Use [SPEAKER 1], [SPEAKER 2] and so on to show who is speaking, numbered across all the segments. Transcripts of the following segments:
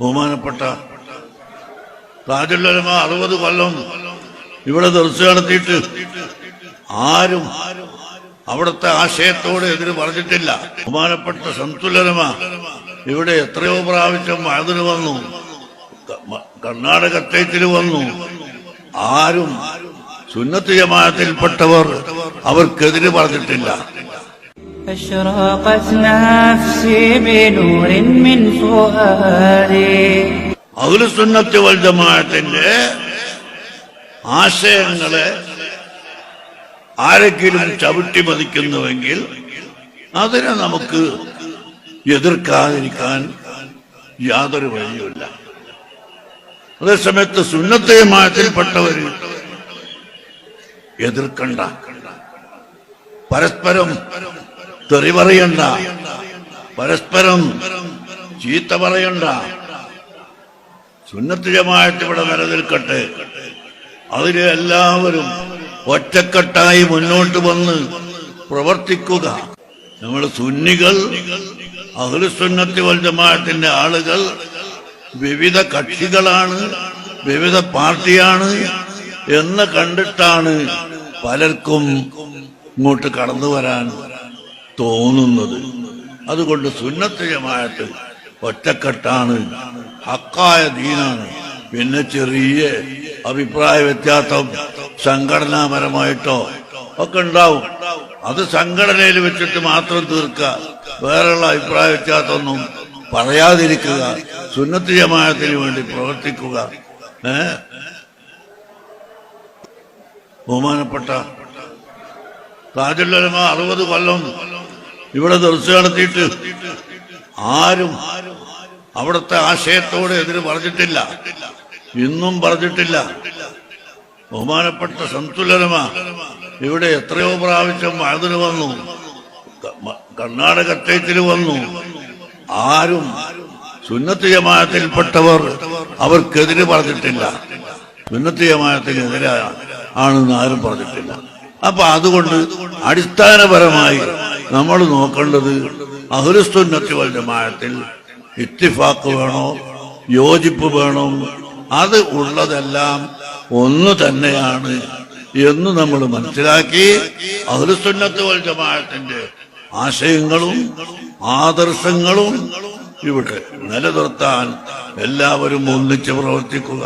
[SPEAKER 1] ബഹുമാനപ്പെട്ട താജുല്ലമ അറുപത് കൊല്ലം ഇവിടെ ദർശനം നടത്തിയിട്ട് ആരും അവിടുത്തെ ആശയത്തോട് എതിര് പറഞ്ഞിട്ടില്ല. ബഹുമാനപ്പെട്ട സംതുലനമ ഇവിടെ എത്രയോ പ്രാവശ്യം അതിന് വന്നു. കർണാടക സ്റ്റേറ്റിൽ വന്നു. ആരും സുന്നത്ത് ജമാഅത്തിൽപ്പെട്ടവർ അവർക്കെതിര് പറഞ്ഞിട്ടില്ല. അഖിലുസുന്നത്ത് വൽ ജമാഅത്തിന്റെ ആശയങ്ങളെ ആരെങ്കിലും ചവിട്ടി മതിക്കുന്നുവെങ്കിൽ അതിനെ നമുക്ക് എതിർക്കാതിരിക്കാൻ യാതൊരു വഴിയുമില്ല. അതേസമയത്ത് സുന്നത്ത് ജമാഅത്തിൽപ്പെട്ടവര് എതിർക്കണ്ട. പരസ്പരം തെറി പറയണ്ട. പരസ്പരം ചീത്ത പറയണ്ട. സുന്നത്ത് ജമാഅത്ത് ഇവിടെ നിലനിൽക്കട്ടെ. അതിന് എല്ലാവരും ഒറ്റക്കെട്ടായി മുന്നോട്ട് വന്ന് പ്രവർത്തിക്കുക. നമ്മൾ സുന്നികൾ അഹ്ലുസുന്നത്തി വൽ ജമാഅത്തിന്റെ ആളുകൾ വിവിധ കക്ഷികളാണ് വിവിധ പാർട്ടിയാണ് എന്ന് കണ്ടിട്ടാണ് പലർക്കും ഇങ്ങോട്ട് കടന്നു വരാൻ തോന്നുന്നത്. അതുകൊണ്ട് സുന്നത്ത് ജമാഅത്ത് ഒറ്റക്കെട്ടാണ്. ഹക്കായ ദീനാണ്. പിന്നെ ചെറിയ അഭിപ്രായ വ്യത്യാസം സംഘടനാപരമായിട്ടോ ഒക്കെ ഉണ്ടാവും. അത് സംഘടനയിൽ വെച്ചിട്ട് മാത്രം തീർക്കുക. വേറെയുള്ള അഭിപ്രായ വ്യത്യാസമൊന്നും പറയാതിരിക്കുക. സുന്നത്ത് ജമാഅത്തിന് വേണ്ടി പ്രവർത്തിക്കുക. ഏ? ബഹുമാനപ്പെട്ട താജുല്ലമ അറുപത് കൊല്ലം ഇവിടെ ദർശ നടത്തിയിട്ട് ആരും അവിടുത്തെ ആശയത്തോട് എതിര് പറഞ്ഞിട്ടില്ല. ഇന്നും പറഞ്ഞിട്ടില്ല. ബഹുമാനപ്പെട്ട സന്തുലനമാ ഇവിടെ എത്രയോ പ്രാവശ്യം അതിന് വന്നു. കർണാടക സ്റ്റേറ്റിൽ വന്നു. ആരും സുന്നത്ത് ജമാത്തിൽപ്പെട്ടവർ അവർക്കെതിര് പറഞ്ഞിട്ടില്ല. സുന്നത്ത് ജമാത്തിനെതിരെ ആണെന്ന് ആരും പറഞ്ഞിട്ടില്ല. അപ്പൊ അതുകൊണ്ട് അടിസ്ഥാനപരമായി നമ്മൾ നോക്കേണ്ടത് അഹുലുസുന്നത്തി വൽ ജമാഅത്തിൽ ഇത്തിഫാക്ക് വേണോ യോജിപ്പ് വേണോ? അത് ഉള്ളതെല്ലാം ഒന്ന് തന്നെയാണ് എന്ന് നമ്മൾ മനസ്സിലാക്കി അഹുലുസുന്നത്ത് വൽ ജമാഅത്തിന്റെ ആശയങ്ങളും ആദർശങ്ങളും ഇവിടെ നിലനിർത്താൻ എല്ലാവരും ഒന്നിച്ച് പ്രവർത്തിക്കുക.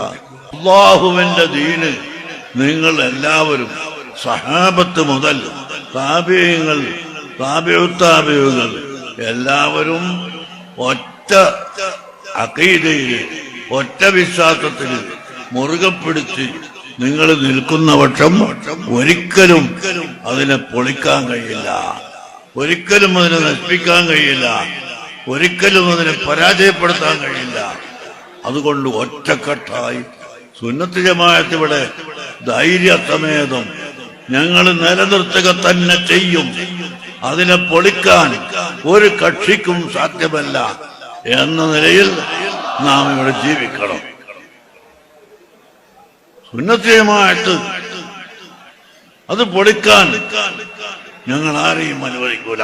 [SPEAKER 1] അള്ളാഹുവിന്റെ ദീന് നിങ്ങൾ എല്ലാവരും സഹാബത്ത് മുതൽ താപ്യങ്ങൾ താപ്യുത്താപ്യങ്ങൾ എല്ലാവരും ഒറ്റ അക്കീതയിൽ ഒറ്റ വിശ്വാസത്തിൽ മുറുകെ പിടിച്ച് നിങ്ങൾ നിൽക്കുന്ന പക്ഷം ഒരിക്കലും അതിനെ പൊളിക്കാൻ കഴിയില്ല. ഒരിക്കലും അതിനെ നശിപ്പിക്കാൻ കഴിയില്ല. ഒരിക്കലും അതിനെ പരാജയപ്പെടുത്താൻ കഴിയില്ല. അതുകൊണ്ട് ഒറ്റക്കെട്ടായി സുന്നത്ത് ജമാഅത്ത് ഇവിടെ ഞങ്ങൾ നിലനിർത്തുക തന്നെ ചെയ്യും. അതിനെ പൊളിക്കാൻ ഒരു കക്ഷിക്കും സാധ്യമല്ല എന്ന നിലയിൽ നാം ഇവിടെ ജീവിക്കണം. സുന്നത്തിയുമായിട്ട് അത് പൊളിക്കാൻ ഞങ്ങൾ ആരെയും അനുവദിക്കൂല.